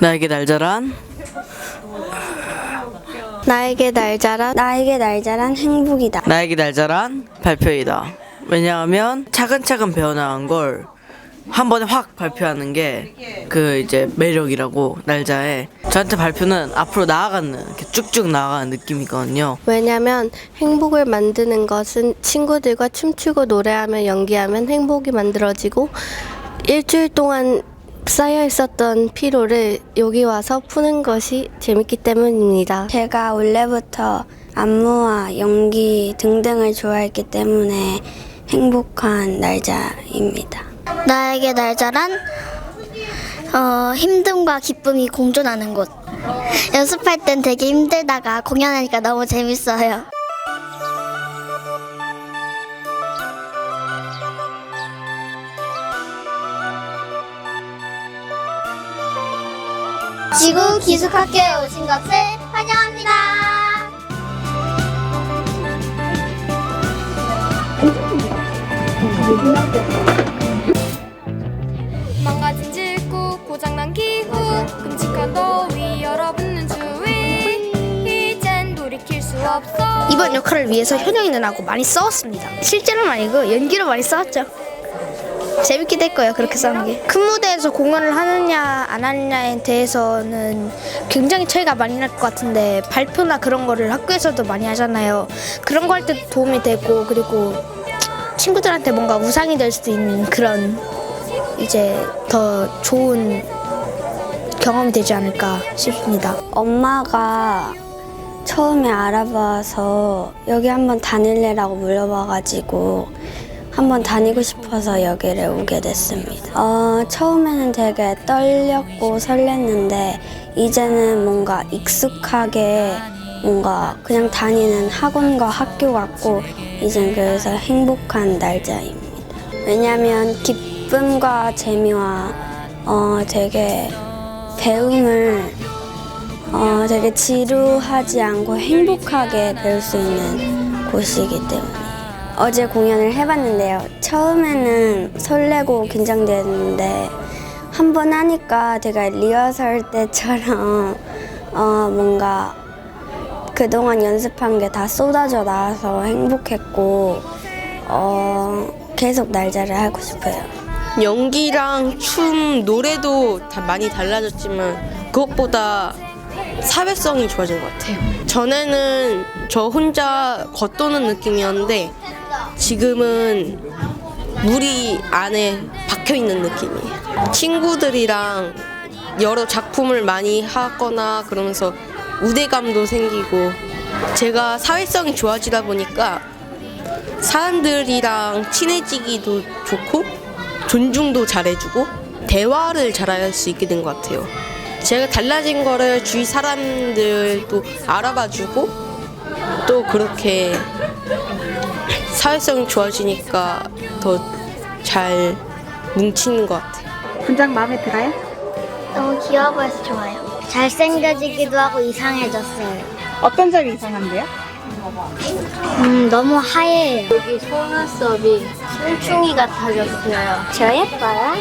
나에게 날자란 나에게 날자란 나에게 날자란 행복이다. 나에게 날자란 발표이다. 왜냐하면 차근차근 배워나간 걸 한 번에 확 발표하는 게 그 이제 매력이라고 날자에 저한테 발표는 앞으로 나아가는 이렇게 쭉쭉 나아가는 느낌이거든요. 왜냐면 행복을 만드는 것은 친구들과 춤추고 노래하며 연기하면 행복이 만들어지고 일주일 동안 쌓여 있었던 피로를 여기 와서 푸는 것이 재밌기 때문입니다. 제가 원래부터 안무와 연기 등등을 좋아했기 때문에 행복한 날짜입니다. 나에게 날자란 어, 힘듦과 기쁨이 공존하는 곳. 연습할 땐 되게 힘들다가 공연하니까 너무 재밌어요. 지구 기숙학교에 오신 것을 환영합니다. 망가진 질구 고장난 기후 끔찍한 더위 얼어붙는 주위 이젠 돌이킬 수 없어 이번 역할을 위해서 현영이 누나하고 많이 싸웠습니다. 실제로는 아니고 연기로 많이 싸웠죠. 재밌게 될 거예요, 그렇게 싸우는 게. 큰 무대에서 공연을 하느냐, 안 하느냐에 대해서는 굉장히 차이가 많이 날 것 같은데, 발표나 그런 거를 학교에서도 많이 하잖아요. 그런 거 할 때 도움이 되고, 그리고 친구들한테 뭔가 우상이 될 수도 있는 그런, 이제 더 좋은 경험이 되지 않을까 싶습니다. 엄마가 처음에 알아봐서 여기 한번 다닐래라고 물어봐가지고 한번 다니고 싶어서 여기를 오게 됐습니다. 어, 처음에는 되게 떨렸고 설렜는데 이제는 뭔가 익숙하게 뭔가 그냥 다니는 학원과 학교 같고 이젠 그래서 행복한 날짜입니다. 왜냐면 기쁨과 재미와 어, 되게 배움을 어, 되게 지루하지 않고 행복하게 배울 수 있는 곳이기 때문에 어제 공연을 해봤는데요. 처음에는 설레고 긴장됐는데 한 번 하니까 되게 리허설 때처럼 어, 뭔가 그동안 연습한 게 다 쏟아져 나와서 행복했고 어, 계속 날짜를 하고 싶어요. 연기랑 춤, 노래도 다 많이 달라졌지만 그것보다 사회성이 좋아진 것 같아요. 전에는 저 혼자 겉도는 느낌이었는데 지금은 물이 안에 박혀 있는 느낌이에요. 친구들이랑 여러 작품을 많이 하거나 그러면서 우대감도 생기고 제가 사회성이 좋아지다 보니까 사람들이랑 친해지기도 좋고 존중도 잘해주고 대화를 잘할 수 있게 된 것 같아요. 제가 달라진 거를 주위 사람들도 알아봐주고 또 그렇게 사회성이 좋아지니까 더 잘 뭉치는 것 같아요. 분장 마음에 들어요? 너무 귀여워 보여서 좋아요. 잘생겨지기도 하고 이상해졌어요. 어떤 점이 이상한데요? 음, 너무 하얘요. 여기 속눈썹이 충충이 같아졌어요. 저 예뻐요?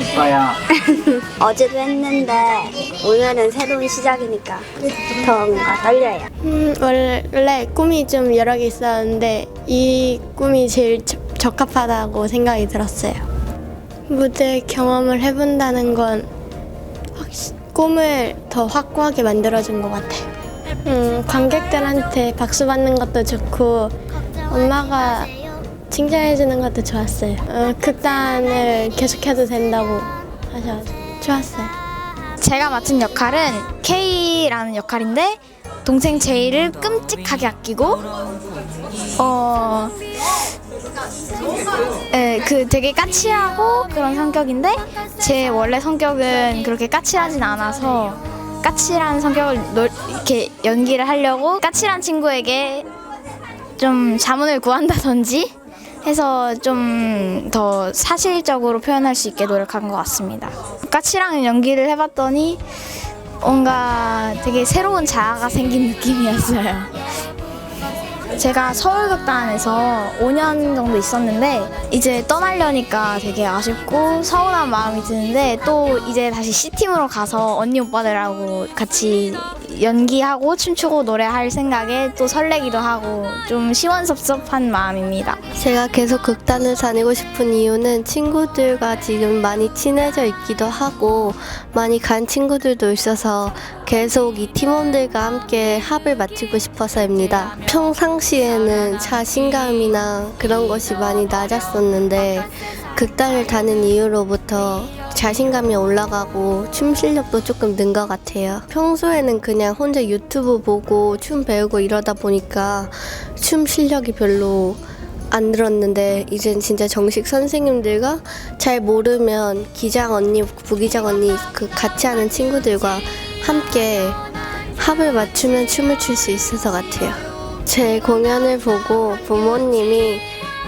예뻐요. 어제도 했는데 오늘은 새로운 시작이니까 더 뭔가 떨려요. 음, 원래 꿈이 좀 여러 개 있었는데 이 꿈이 제일 적- 적합하다고 생각이 들었어요. 무대 경험을 해본다는 건 꿈을 더 확고하게 만들어준 것 같아요. 음, 관객들한테 박수 받는 것도 좋고 엄마가 칭찬해주는 것도 좋았어요. 어, 극단을 계속해도 된다고 하셔서 좋았어요. 제가 맡은 역할은 K라는 역할인데 동생 제이를 끔찍하게 아끼고 어, 예, 그 되게 까칠하고 그런 성격인데 제 원래 성격은 그렇게 까칠하진 않아서 까칠한 성격을 놀- 이렇게 연기를 하려고 까칠한 친구에게 좀 자문을 구한다든지 해서 좀 더 사실적으로 표현할 수 있게 노력한 것 같습니다. 까칠한 연기를 해봤더니 뭔가 되게 새로운 자아가 생긴 느낌이었어요. 제가 서울극단에서 5년 정도 있었는데 이제 떠나려니까 되게 아쉽고 서운한 마음이 드는데 또 이제 다시 C팀으로 가서 언니 오빠들하고 같이 연기하고 춤추고 노래할 생각에 또 설레기도 하고 좀 시원섭섭한 마음입니다. 제가 계속 극단을 다니고 싶은 이유는 친구들과 지금 많이 친해져 있기도 하고 많이 간 친구들도 있어서 계속 이 팀원들과 함께 합을 맞추고 싶어서입니다. 평상시에는 자신감이나 그런 것이 많이 낮았었는데 극단을 다닌 이후로부터 자신감이 올라가고 춤 실력도 조금 는 것 같아요. 평소에는 그냥 혼자 유튜브 보고 춤 배우고 이러다 보니까 춤 실력이 별로 안 들었는데 이젠 진짜 정식 선생님들과 잘 모르면 기장 언니, 부기장 언니 그 같이 하는 친구들과 함께 합을 맞추면 춤을 출 수 있어서 같아요. 제 공연을 보고 부모님이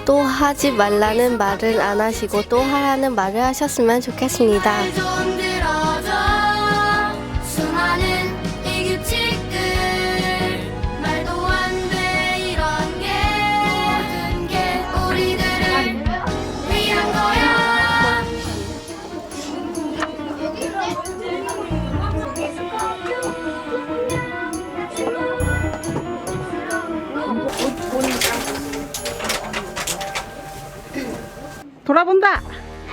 또 하지 말라는 말을 안 하시고 또 하라는 말을 하셨으면 좋겠습니다. 돌아본다.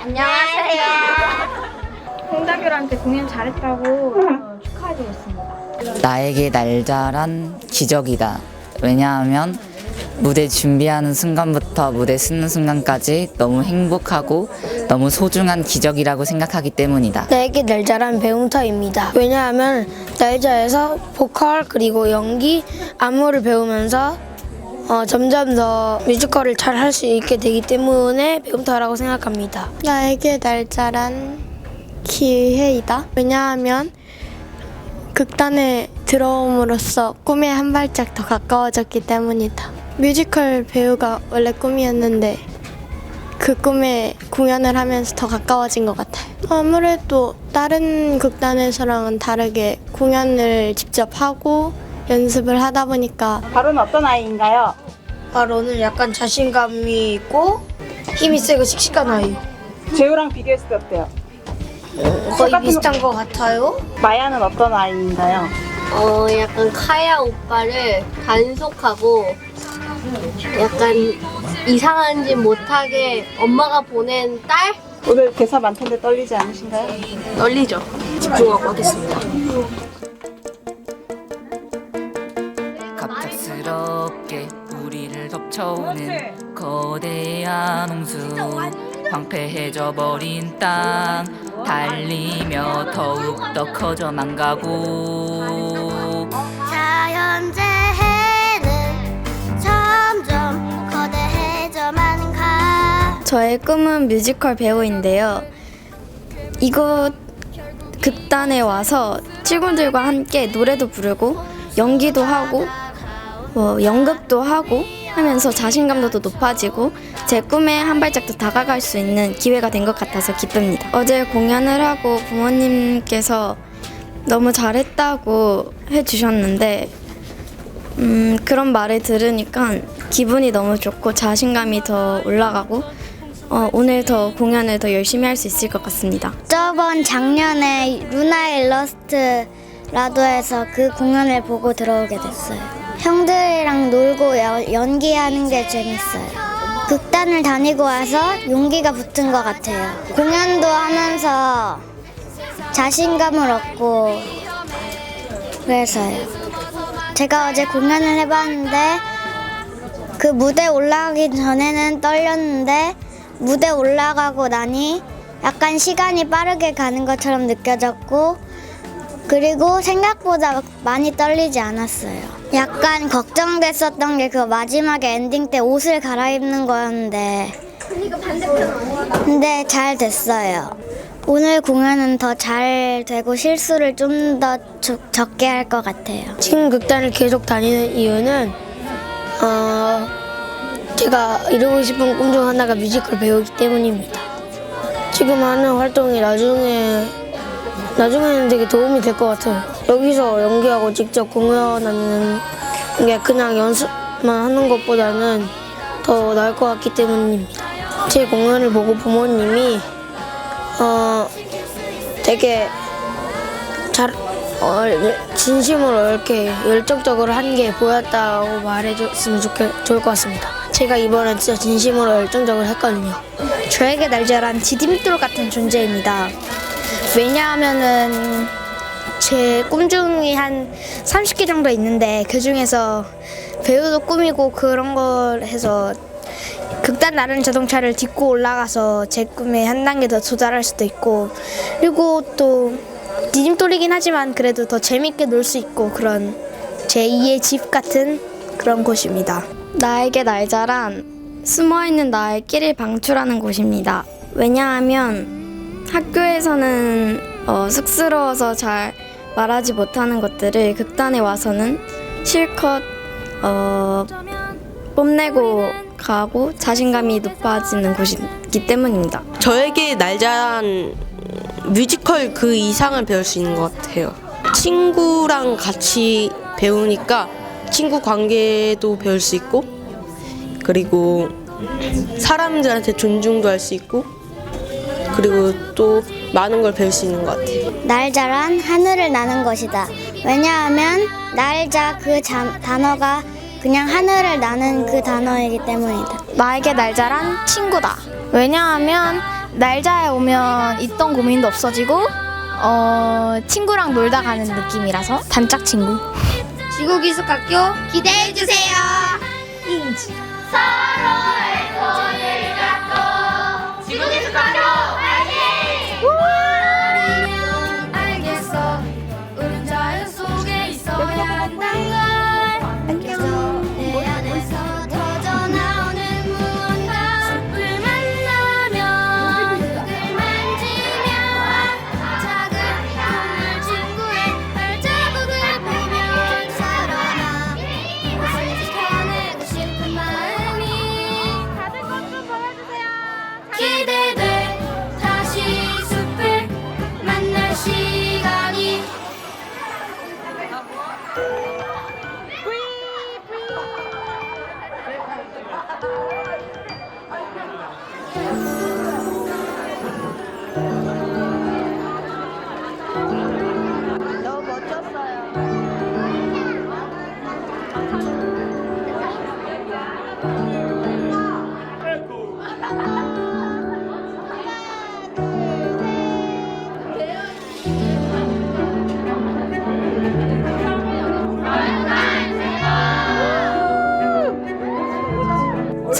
안녕하세요 홍다교한테 공연 잘했다고 축하해주겠습니다. 나에게 날자란 기적이다. 왜냐하면 무대 준비하는 순간부터 무대 쓰는 순간까지 너무 행복하고 너무 소중한 기적이라고 생각하기 때문이다. 나에게 날자란 배움터입니다. 왜냐하면 날자에서 보컬 그리고 연기, 안무를 배우면서 어, 점점 더 뮤지컬을 잘 할 수 있게 되기 때문에 배움터라고 생각합니다. 나에게 날짜란 기회이다. 왜냐하면 극단에 들어옴으로써 꿈에 한 발짝 더 가까워졌기 때문이다. 뮤지컬 배우가 원래 꿈이었는데 그 꿈에 공연을 하면서 더 가까워진 것 같아요. 아무래도 다른 극단에서랑은 다르게 공연을 직접 하고 연습을 하다 보니까 바로는 어떤 아이인가요? 바로는 약간 자신감이 있고 힘이 세고 씩씩한 아이. 재우랑 비교했을 때 어때요? 거의 비슷한 것 같아요. 마야는 어떤 아이인가요? 어 약간 카야 오빠를 단속하고 약간 이상한 짓 못하게 엄마가 보낸 딸? 오늘 대사 많던데 떨리지 않으신가요? 떨리죠. 집중하고 하겠습니다. 갑작스럽게 우리를 덮쳐오는 거대한 홍수 황폐해져 버린 땅 달리며 더욱 더 커져만 가고 자연재해는 점점 거대해져만 가. 저의 꿈은 뮤지컬 배우인데요. 이곳 극단에 와서 친구들과 함께 노래도 부르고 연기도 하고 뭐 연극도 하고 하면서 자신감도 더 높아지고 제 꿈에 한 발짝 더 다가갈 수 있는 기회가 된 것 같아서 기쁩니다. 어제 공연을 하고 부모님께서 너무 잘했다고 해주셨는데 음, 그런 말을 들으니까 기분이 너무 좋고 자신감이 더 올라가고 어, 오늘 더 공연을 더 열심히 할 수 있을 것 같습니다. 저번 작년에 루나 일러스트 라도에서 그 공연을 보고 들어오게 됐어요. 형들이랑 놀고 여- 연기하는 게 재밌어요. 극단을 다니고 와서 용기가 붙은 것 같아요. 공연도 하면서 자신감을 얻고 그래서요. 제가 어제 공연을 해봤는데 그 무대 올라가기 전에는 떨렸는데 무대 올라가고 나니 약간 시간이 빠르게 가는 것처럼 느껴졌고 그리고 생각보다 많이 떨리지 않았어요. 약간 걱정됐었던 게 그 마지막에 엔딩 때 옷을 갈아입는 거였는데 근데 잘 됐어요. 오늘 공연은 더 잘 되고 실수를 좀 더 적게 할 것 같아요. 지금 극단을 계속 다니는 이유는 어, 제가 이루고 싶은 꿈 중 하나가 뮤지컬 배우기 때문입니다. 지금 하는 활동이 나중에 나중에는 되게 도움이 될 것 같아요. 여기서 연기하고 직접 공연하는 게 그냥 연습 하는 것보다는 더 나을 것 같기 때문입니다. 제 공연을 보고 부모님이 어 되게 잘 어, 진심으로 이렇게 열정적으로 한 게 보였다고 말해줬으면 좋겠, 좋을 것 같습니다. 제가 이번엔 진짜 진심으로 열정적으로 했거든요. 저에게 날자란 디딤돌 같은 존재입니다. 왜냐하면은 제 꿈 중에 한 30개 정도 있는데 그 중에서 배우도 꿈이고 그런 걸 해서 극단 나른 자동차를 딛고 올라가서 제 꿈에 한 단계 더 도달할 수도 있고 그리고 또 디딤돌이긴 하지만 그래도 더 재밌게 놀 수 있고 그런 제2의 집 같은 그런 곳입니다. 나에게 날자란 숨어있는 나의 끼를 방출하는 곳입니다. 왜냐하면 학교에서는 어, 쑥스러워서 잘 말하지 못하는 것들을 극단에 와서는 실컷 어, 뽐내고 가고 자신감이 높아지는 곳이기 때문입니다. 저에게 날자란 뮤지컬 그 이상을 배울 수 있는 것 같아요. 친구랑 같이 배우니까 친구 관계도 배울 수 있고 그리고 사람들한테 존중도 할 수 있고 그리고 또 많은 걸 배울 수 있는 것 같아요. 날자란 하늘을 나는 것이다. 왜냐하면 날자 그 자- 단어가 그냥 하늘을 나는 그 단어이기 때문이다. 나에게 날자란 친구다. 왜냐하면 날자에 오면 있던 고민도 없어지고 어, 친구랑 놀다 가는 느낌이라서 단짝 친구. 지구기술학교 기대해 주세요. 서로의 손을 잡고 지구기술 학교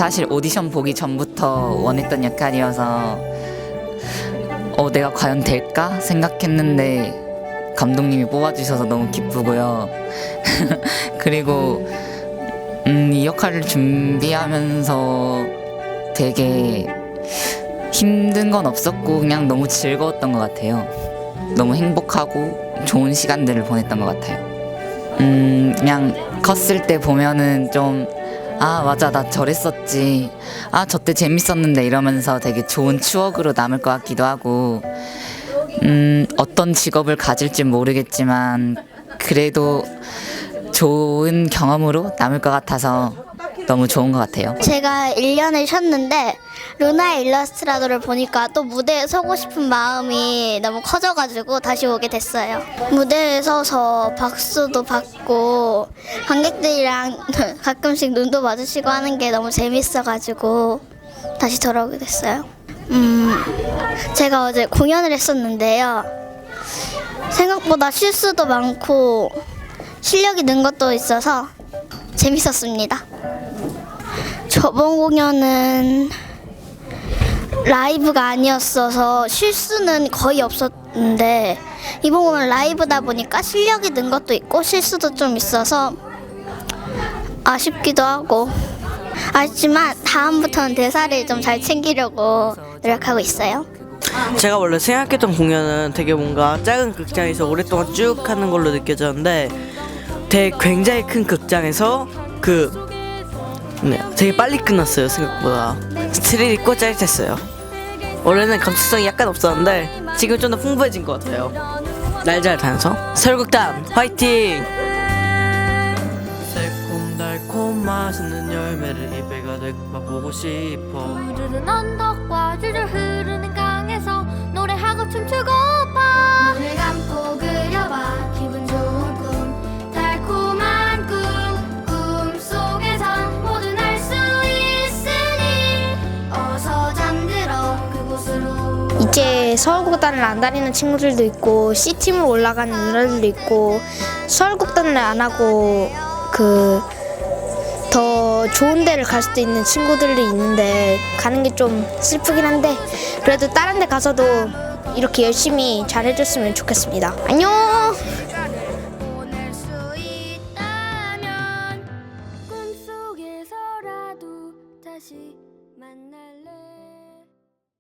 사실 오디션 보기 전부터 원했던 역할이어서 어 내가 과연 될까 생각했는데 감독님이 뽑아주셔서 너무 기쁘고요. 그리고 음, 이 역할을 준비하면서 되게 힘든 건 없었고 그냥 너무 즐거웠던 것 같아요. 너무 행복하고 좋은 시간들을 보냈던 것 같아요. 음, 그냥 컸을 때 보면은 좀, 아, 맞아, 나 저랬었지. 아, 저 때 재밌었는데 이러면서 되게 좋은 추억으로 남을 것 같기도 하고, 음, 어떤 직업을 가질지 모르겠지만, 그래도 좋은 경험으로 남을 것 같아서 너무 좋은 것 같아요. 제가 1년을 쉬었는데 루나의 일러스트라도를 보니까 또 무대에 서고 싶은 마음이 너무 커져가지고 다시 오게 됐어요. 무대에 서서 박수도 받고 관객들이랑 가끔씩 눈도 마주치고 하는 게 너무 재밌어가지고 다시 돌아오게 됐어요. 음, 제가 어제 공연을 했었는데요. 생각보다 실수도 많고 실력이 는 것도 있어서 재밌었습니다. 저번 공연은 라이브가 아니었어서 실수는 거의 없었는데 이번 공연 라이브다 보니까 실력이 는 것도 있고 실수도 좀 있어서 아쉽기도 하고 아쉽지만 다음부터는 대사를 좀 잘 챙기려고 노력하고 있어요. 제가 원래 생각했던 공연은 되게 뭔가 작은 극장에서 오랫동안 쭉 하는 걸로 느껴졌는데 되게 굉장히 큰 극장에서 그 네, 되게 빨리 끝났어요 생각보다. 스릴 있고 짜릿했어요. 원래는 감수성이 약간 없었는데 지금 좀 더 풍부해진 것 같아요. 날잘 타면서. 설국단 화이팅! 새콤달콤한 맛있는 열매를 입에 가득 맛보고 싶어. 푸르른 언덕과 줄줄 흐르는 강에서 노래하고 춤추고 서울국단을 안 다니는 친구들도 있고 C팀으로 올라가는 누나들도 있고 서울국단을 안 하고 그 더 좋은 데를 갈 수도 있는 친구들도 있는데 가는 게 좀 슬프긴 한데 그래도 다른 데 가서도 이렇게 열심히 잘해줬으면 좋겠습니다. 안녕!